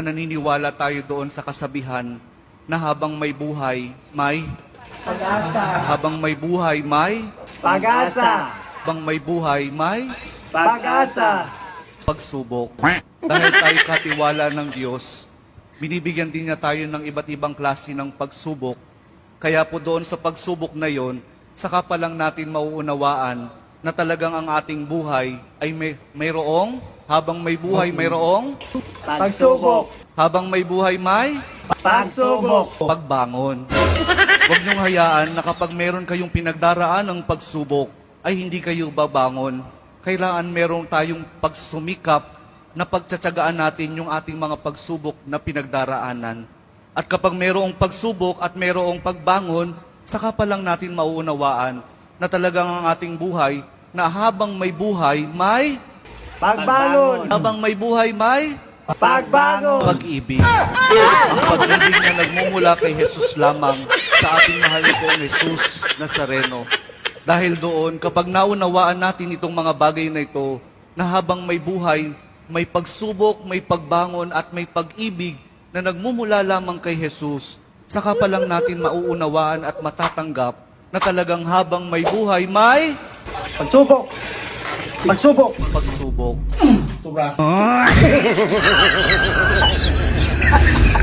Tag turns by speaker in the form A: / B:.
A: Naniniwala tayo doon sa kasabihan na habang may buhay, may
B: Pag-asa.
A: habang may buhay, may
B: Pag-asa.
A: habang may buhay, may
B: Pag-asa.
A: pagsubok. Dahil tayo katiwala ng Diyos, binibigyan din niya tayo ng iba't ibang klase ng pagsubok. Kaya po doon sa pagsubok na yon, saka pa lang natin mauunawaan na talagang ang ating buhay ay may, mayroong, habang may buhay mayroong,
B: Pagsubok.
A: habang may buhay may
B: Pagsubok.
A: pagbangon. Huwag niyong hayaan na kapag meron kayong pinagdaraan ng pagsubok, ay hindi kayo babangon. Kailangan meron tayong pagsumikap na pagtsatsagaan natin yung ating mga pagsubok na pinagdaraanan. At kapag merong pagsubok at merong pagbangon, saka pa lang natin mauunawaan na talagang ang ating buhay, na habang may buhay, may,
B: Pagbangon.
A: habang may buhay, may,
B: Pagbangon.
A: pag-ibig. Ang pag-ibig na nagmumula kay Jesus lamang sa ating mahal na pong Jesus Nazareno. Dahil doon, kapag naunawaan natin itong mga bagay na ito, na habang may buhay, may pagsubok, may pagbangon at may pag-ibig na nagmumula lamang kay Jesus, saka pa lang natin mauunawaan at matatanggap na talagang habang may buhay, may
B: Pagsubok. Pagsubok.
A: pagsubok.
B: Tura.